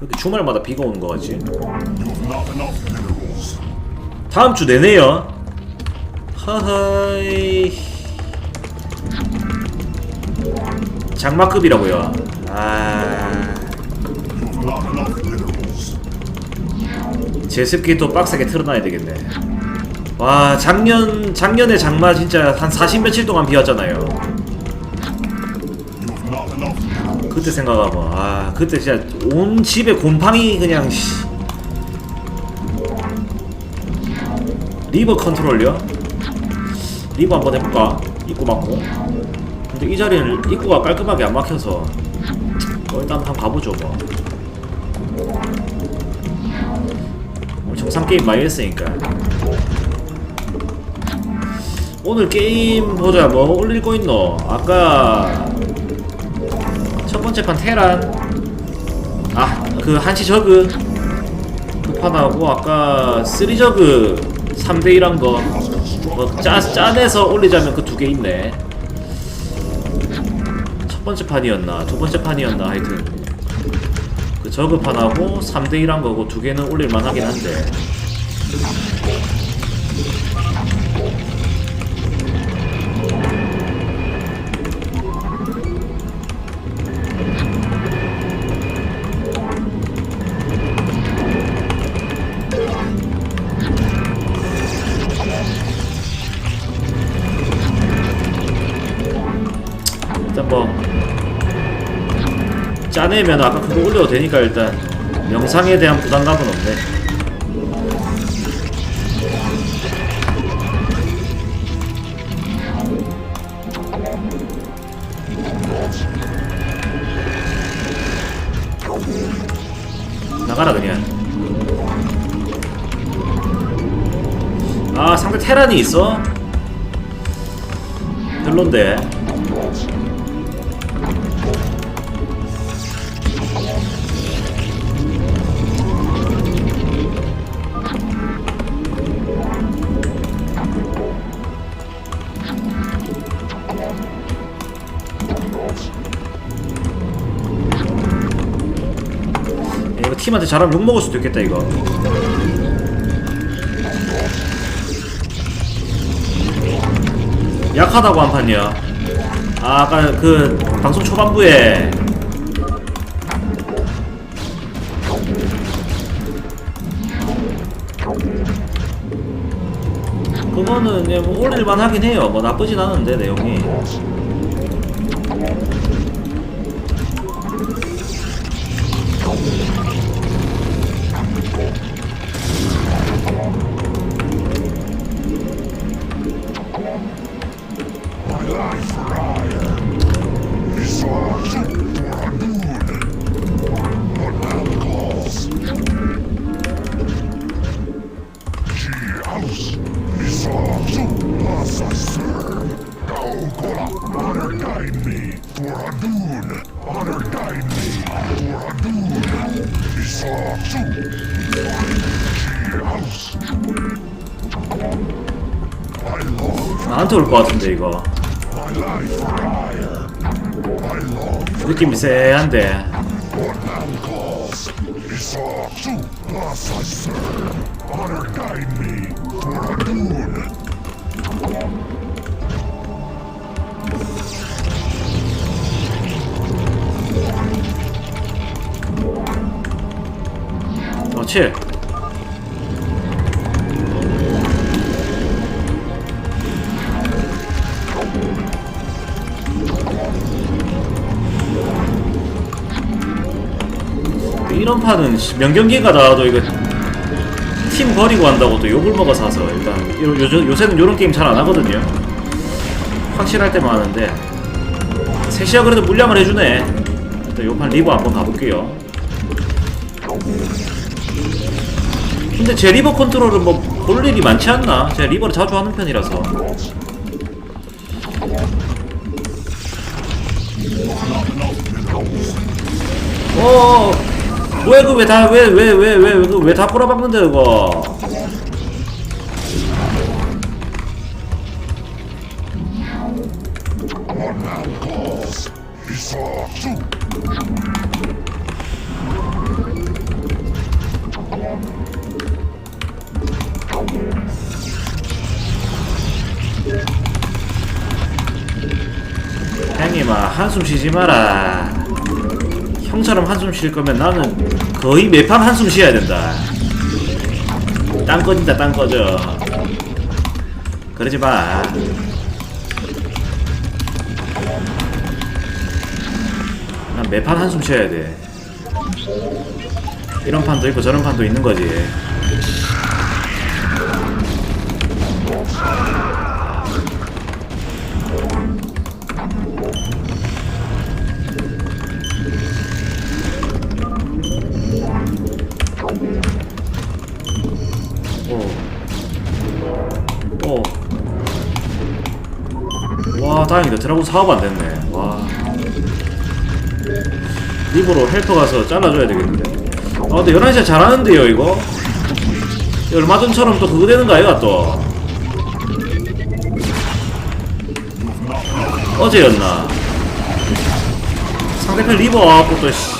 이렇게 주말마다 비가 오는 거 같지? 다음 주 내내요. 하하이. 장마급이라고요. 아. 제습기 또 빡세게 틀어놔야 되겠네. 와, 작년 작년에 장마 진짜 한 40 며칠 동안 비 왔잖아요. 그때 생각하면 아, 그때 진짜 온 집에 곰팡이 그냥 씨. 리버 컨트롤요? 리버 한번 해볼까? 입구 막고. 근데 이 자리는 입구가 깔끔하게 안 막혀서 어, 일단 한번 가보죠 뭐. 정상 게임 많이 했으니까. 오늘 게임 보자 뭐 올릴 거 있노? 아까 첫 번째 판 테란. 아 그 한시 저그. 그 판하고 아까 쓰리 저그 3대1 한 거. 뭐 짜, 짜내서 올리자면 그 두 개 있네. 첫 번째 판이었나? 두 번째 판이었나? 하여튼. 그 저그 판하고 3대1 한 거고 두 개는 올릴만 하긴 한데 짜내면 아까 그거 올려도 되니까 일단 영상에 대한 부담감은 없네. 나가라 그냥. 아 상대 테란이 있어? 별론데 팀한테 잘하면 욕먹을 수도 있겠다 이거. 약하다고 한 판이야. 아, 아까 그 방송 초반부에 그거는 그냥 뭐 올릴만 하긴 해요. 뭐 나쁘진 않은데 내용이 나한테 올 것 같은데 이거 느낌이 man calls 이런 판은 명경기가 나와도 이거 팀 버리고 한다고 또 욕을 먹어서 하서 일단 요, 요, 요새는 이런 게임 잘 안 하거든요. 확실할 때만 하는데. 셋이야 그래도 물량을 해주네. 일단 요판 리버 한번 가볼게요. 근데 제 리버 컨트롤은 뭐 볼 일이 많지 않나? 제가 리버를 자주 하는 편이라서. 어 왜 그거 왜다왜왜왜왜왜다 그, 꼬라박는데 그거? 형님아 한숨 쉬지 마라. 형처럼 한숨 쉴 거면 나는 거의 매판 한숨 쉬어야 된다. 땅 꺼진다, 땅 꺼져. 그러지 마. 난 매판 한숨 쉬어야 돼. 이런 판도 있고 저런 판도 있는 거지. 오. 오. 와, 다행이다. 드라곤 사업 안 됐네. 와. 입으로 헬퍼 가서 잘라줘야 되겠는데. 아, 근데 11시에 잘하는데요? 이거 얼마 전처럼 또 그거 되는 거 아이가 또? 어제였나? 상대편 리버 와갖고 또, 씨.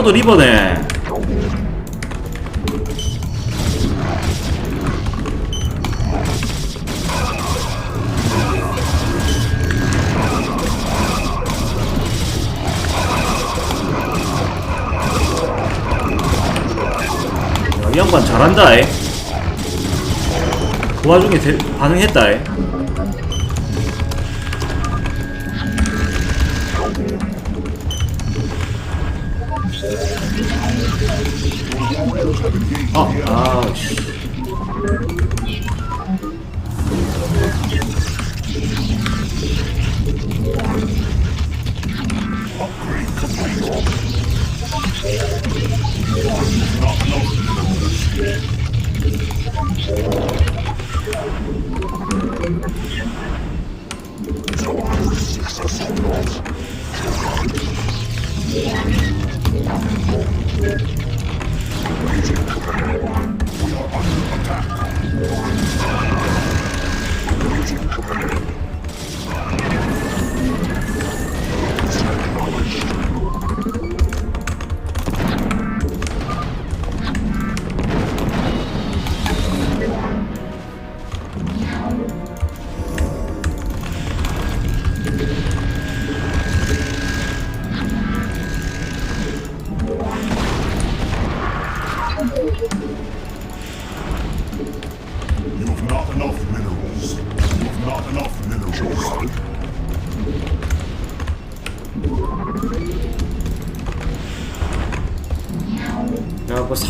야, 요도 리버네. 야, 이 양반 잘한다, 이. 그 와중에 대- 반응했다, 이.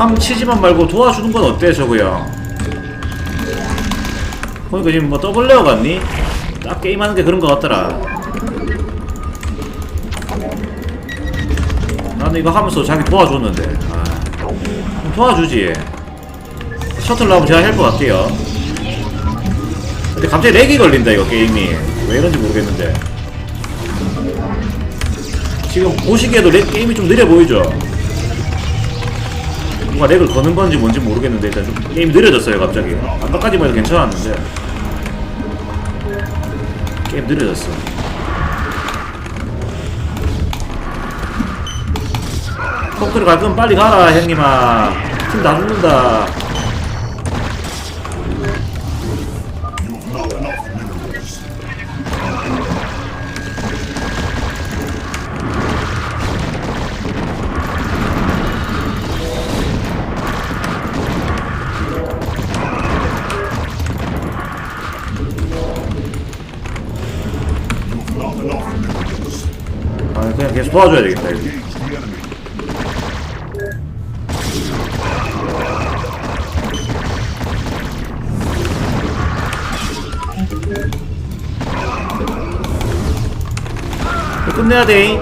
야, 그3 치지만 말고 도와주는 건 어때, 저거야? 보니까 지금 뭐 더블레어 같니? 딱 게임하는 게 그런 거 같더라. 나는 이거 하면서 자기 도와줬는데. 아, 도와주지. 셔틀 나오면 제가 헬퍼 갈게요. 근데 갑자기 렉이 걸린다, 이거 게임이. 왜 이런지 모르겠는데. 지금 보시기에도 렉 게임이 좀 느려 보이죠? 누가 렉을 거는 건지 뭔지 모르겠는데 일단 좀 게임 느려졌어요 갑자기. 아까까지만 해도 괜찮았는데. 게임 느려졌어. 톡 들어갈 거면 빨리 가라 형님아. 팀 다 죽는다 도와줘야 되겠다 이거. 이거 끝내야 돼.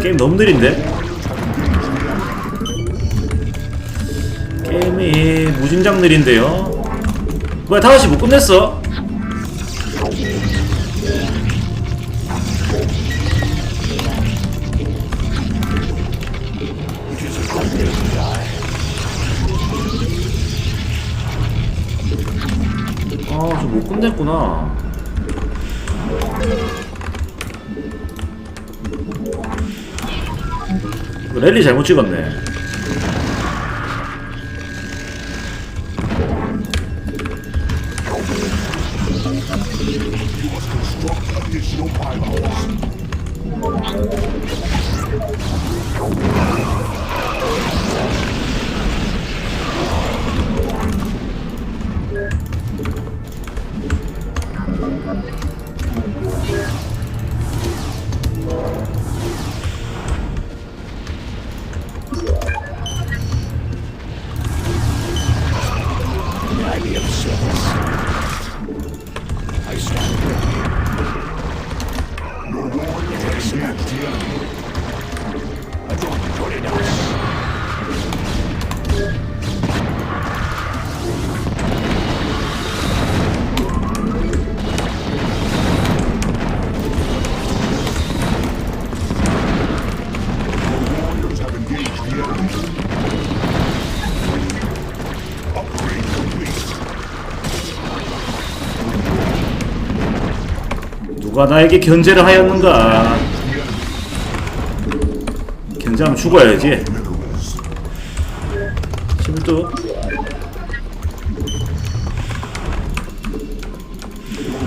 게임 너무 느린데? 무진장 느린데요? 뭐야 다섯시 못 끝냈어? 아, 저 못 끝냈구나. 이거 랠리 잘못 찍었네. 누가 나에게 견제를 하였는가? 견제하면 죽어야지. Minerals. 11도.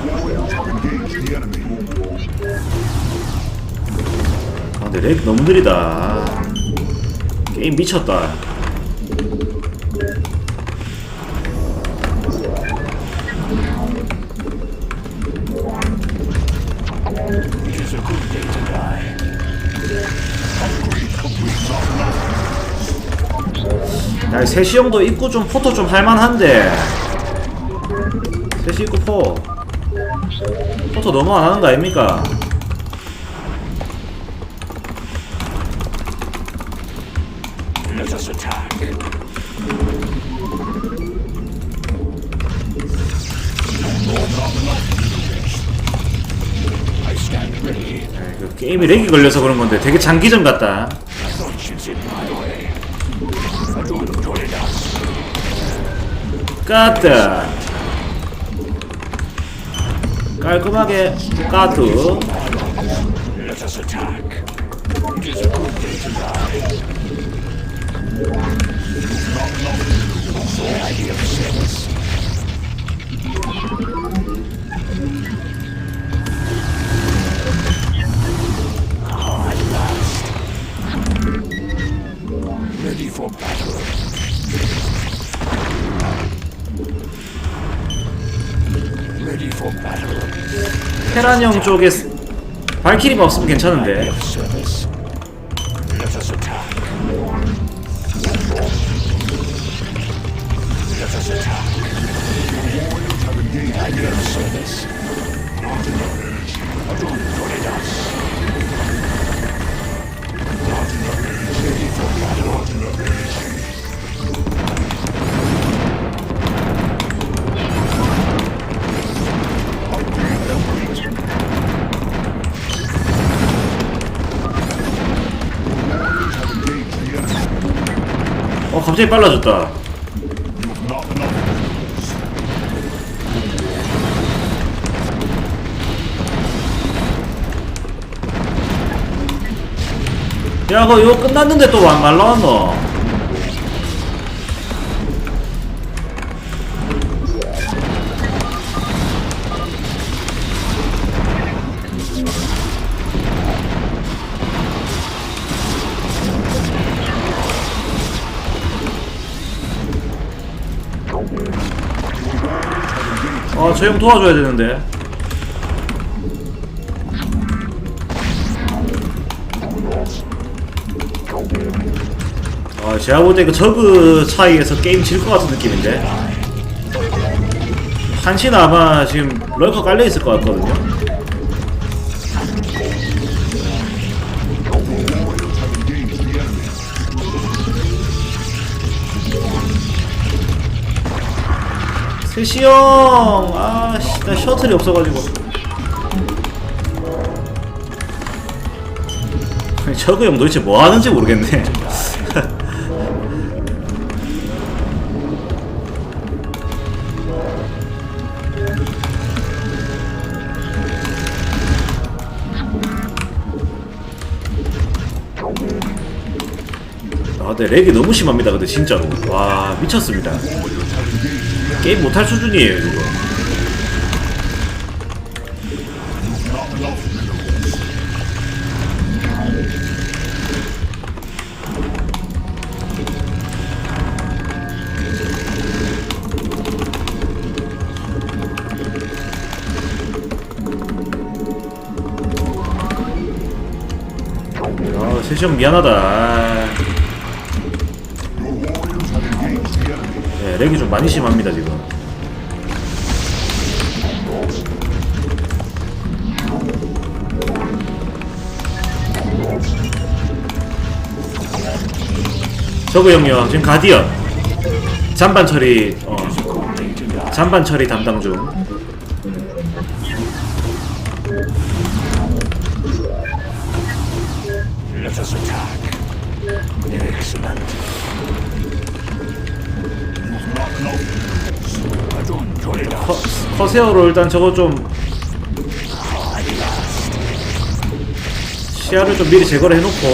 Warriors have engaged the enemy. 아, 근데 렉 너무 느리다. 게임 미쳤다. 야, 세시 형도 입구 좀 포토 좀 할만한데. 세시 입구 포. 포토 너무 안 하는 거 아닙니까? 게임이 렉이 걸려서 그런 건데 되게 장기전 같다. 까뜨. 깔끔하게 까뜨. 테란 형 쪽에 스- 발키리가 없으면 괜찮은데. 갑자기 빨라졌다. 야 그거 이거 끝났는데 또 안 말라왔노. 저 형 도와줘야 되는데. 아 제가 볼 때 그 저그 차이에서 게임 질 것 같은 느낌인데. 한치는 아마 지금 럴커 깔려있을 것 같거든요. 세시 형! 아씨, 나 셔틀이 없어가지고. 저그 형 도대체 뭐 하는지 모르겠네. 아, 근데 렉이 너무 심합니다. 근데 진짜로. 와, 미쳤습니다. 게임 못할 수준이에요, 이거. 아, 세시형 미안하다. 렉이 좀 많이 심합니다, 지금. 저그 형요, 지금 가디언. 잔반 처리, 어, 잔반 처리 담당 중. 커, 커세어로 일단 저거 좀 시야를 좀 미리 제거를 해놓고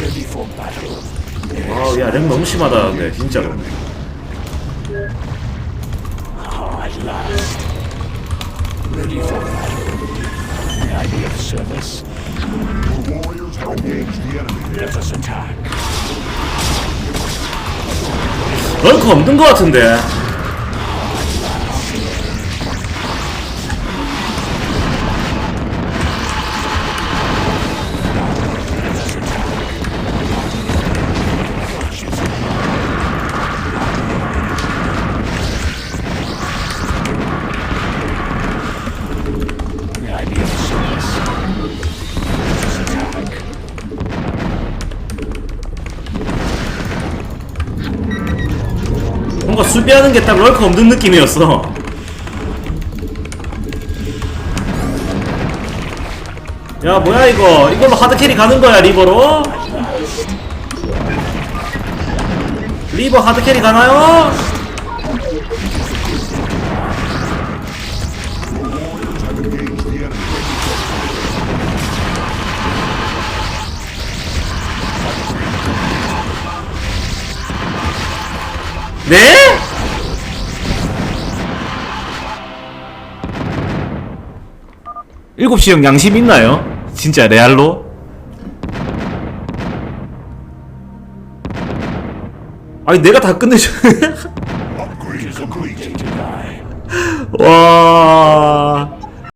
Ready for battle. 와우 야렉 너무 심하다 근데 진짜로? Attack. 럴커 없는 것 같은데 수비하는 게 딱 럴커 없는 느낌이었어 야 뭐야 이거 이걸로 하드캐리 가는 거야 리버로? 리버 하드캐리 가나요? 네? 일곱 시형 양심 있나요? 진짜 레알로? 아니 내가 다 끝내줘. 와